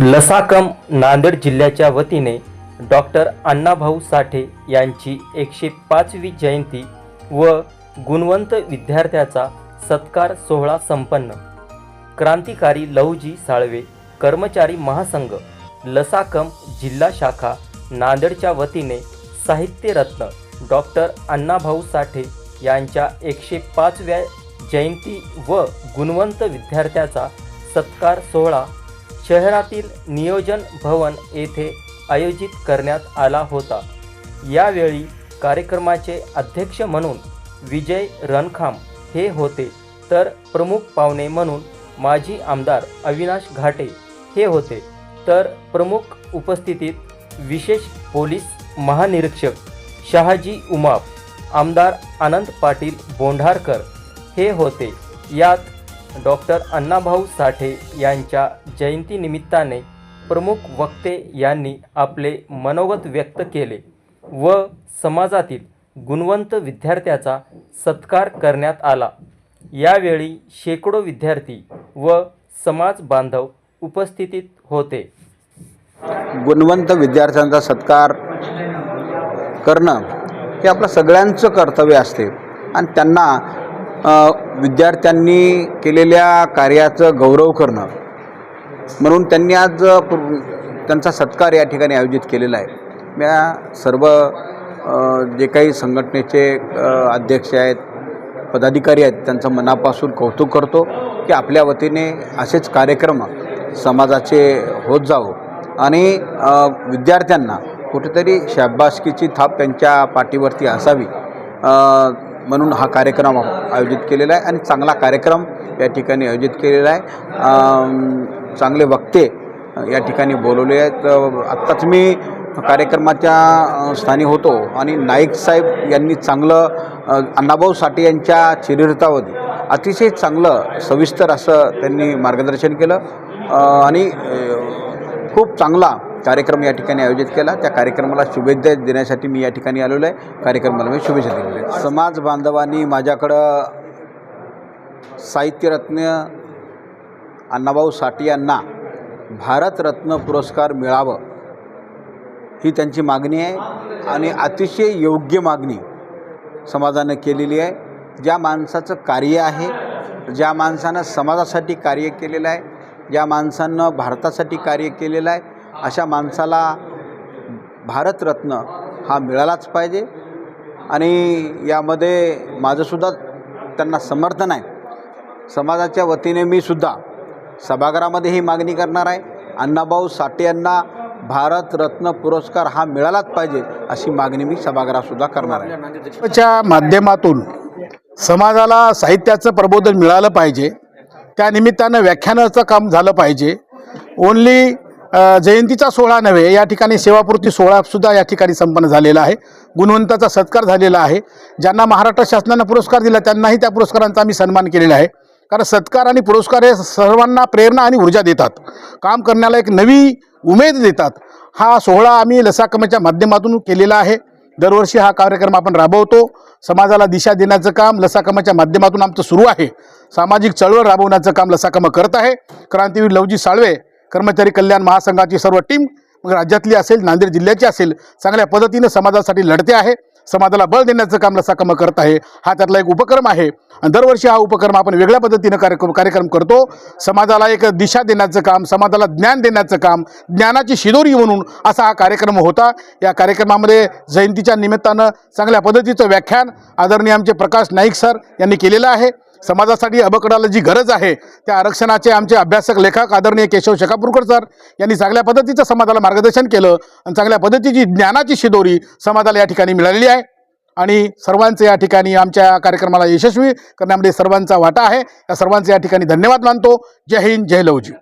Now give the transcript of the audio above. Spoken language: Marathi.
लसाकम नांदेड जिल्ह्याच्या वतीने डॉक्टर अण्णाभाऊ साठे यांची एकशे पाचवी जयंती व गुणवंत विद्यार्थ्याचा सत्कार सोहळा संपन्न. क्रांतिकारी लहुजी साळवे कर्मचारी महासंघ लसाकम जिल्हा शाखा नांदेडच्या वतीने साहित्यरत्न डॉक्टर अण्णाभाऊ साठे यांच्या एकशे पाचव्या जयंती व गुणवंत विद्यार्थ्याचा सत्कार सोहळा शहरातील नियोजन भवन येथे आयोजित करण्यात आला होता. यावेळी कार्यक्रमाचे अध्यक्ष म्हणून विजय रणखाम हे होते. तर प्रमुख पाहुणे म्हणून माजी आमदार अविनाश घाटे हे होते. तर प्रमुख उपस्थितीत विशेष पोलीस महानिरीक्षक शहाजी उमाप आमदार आनंद पाटील बोंढारकर हे होते. यात डॉक्टर अण्णाभाऊ साठे यांच्या जयंतीनिमित्ताने प्रमुख वक्ते यांनी आपले मनोगत व्यक्त केले व समाजातील गुणवंत विद्यार्थ्याचा सत्कार करण्यात आला. यावेळी शेकडो विद्यार्थी व समाज बांधव उपस्थितीत होते. गुणवंत विद्यार्थ्यांचा सत्कार करणं हे आपलं सगळ्यांचं कर्तव्य असते. आणि त्यांना विद्यार्थ्यांनी केलेल्या कार्याचं गौरव करणं. म्हणून त्यांनी आज त्यांचा सत्कार या ठिकाणी आयोजित केलेला आहे. मी सर्व जे काही संघटनेचे अध्यक्ष आहेत पदाधिकारी आहेत त्यांचं मनापासून कौतुक करतो की आपल्या वतीने असेच कार्यक्रम समाजाचे होत जावो. आणि विद्यार्थ्यांना कुठेतरी शाबासकीची थाप त्यांच्या पाठीवरती असावी. म्हणून हा कार्यक्रम आयोजित केलेला आहे आणि चांगला कार्यक्रम या ठिकाणी आयोजित केलेला आहे. चांगले वक्ते या ठिकाणी बोलवले आहेत. आत्ताच मी कार्यक्रमाच्या स्थानी होतो आणि नाईक साहेब यांनी चांगलं अण्णाभाऊ साठे यांच्या चरित्रावधी अतिशय चांगलं सविस्तर असं त्यांनी मार्गदर्शन केलं. आणि खूप चांगला कार्यक्रम या ठिकाणी आयोजित केला. त्या कार्यक्रमाला शुभेच्छा देण्यासाठी मी या ठिकाणी आलेलो आहे. कार्यक्रमाला मी शुभेच्छा दिलेल्या आहेत. समाज बांधवांनी माझ्याकडं साहित्यरत्न अण्णाभाऊ साठे यांना भारतरत्न पुरस्कार मिळावं ही त्यांची मागणी आहे आणि अतिशय योग्य मागणी समाजानं केलेली आहे. ज्या माणसाचं कार्य आहे ज्या माणसानं समाजासाठी कार्य केलेलं आहे ज्या माणसानं भारतासाठी कार्य केलेलं आहे अशा माणसाला भारतरत्न हा मिळालाच पाहिजे. आणि यामध्ये माझंसुद्धा त्यांना समर्थन आहे. समाजाच्या वतीने मी सुद्धा सभागृहामध्ये ही मागणी करणार आहे. अण्णाभाऊ साठे यांना भारतरत्न पुरस्कार हा मिळालाच पाहिजे अशी मागणी मी सभागृहातसुद्धा करणार आहे. च्या माध्यमातून समाजाला साहित्याचं प्रबोधन मिळालं पाहिजे. त्या निमित्तानं व्याख्यानाचं काम झालं पाहिजे. ओन्ली जयंतीचा सोहळा नव्हे या ठिकाणी सेवापूर्ती सोहळासुद्धा या ठिकाणी संपन्न झालेला आहे. गुणवंताचा सत्कार झालेला आहे. ज्यांना महाराष्ट्र शासनानं पुरस्कार दिला त्यांनाही त्या पुरस्कारांचा आम्ही सन्मान केलेला आहे. कारण सत्कार आणि पुरस्कार हे सर्वांना प्रेरणा आणि ऊर्जा देतात. काम करण्याला एक नवी उमेद देतात. हा सोहळा आम्ही लसाकमेच्या माध्यमातून केलेला आहे. दरवर्षी हा कार्यक्रम आपण राबवतो. समाजाला दिशा देण्याचं काम लसाकमाच्या माध्यमातून आमचं सुरू आहे. सामाजिक चळवळ राबवण्याचं काम लसाकम करत आहे. क्रांतीवीर लवजी साळवे कर्मचारी कल्याण महासंघाची सर्व टीम मग राज्यातली असेल नांदेड जिल्ह्याची असेल चांगल्या पद्धतीनं समाजासाठी लढते आहे समाजाला बळ देण्याचं काम लसाकम करत आहे. हा त्यातला एक उपक्रम आहे. आणि दरवर्षी हा उपक्रम आपण वेगळ्या पद्धतीनं कार्यक्रम कार्यक्रम करतो. समाजाला एक दिशा देण्याचं काम समाजाला ज्ञान देण्याचं काम ज्ञानाची शिदोरी म्हणून असा हा कार्यक्रम होता. या कार्यक्रमामध्ये जयंतीच्या निमित्तानं चांगल्या पद्धतीचं व्याख्यान आदरणीय आमचे प्रकाश नाईक सर यांनी केलेलं आहे. समाजासाठी अबकडाला जी गरज आहे त्या आरक्षणाचे आमचे अभ्यासक लेखक आदरणीय केशव शेकापूरकर सर यांनी चांगल्या पद्धतीचं समाजाला मार्गदर्शन केलं आणि चांगल्या पद्धतीची ज्ञानाची शिदोरी समाजाला या ठिकाणी मिळालेली आहे. आणि सर्वांचे या ठिकाणी आमच्या कार्यक्रमाला यशस्वी करण्यामध्ये सर्वांचा वाटा आहे. या सर्वांचे या ठिकाणी धन्यवाद मानतो. जय हिंद जय लवजी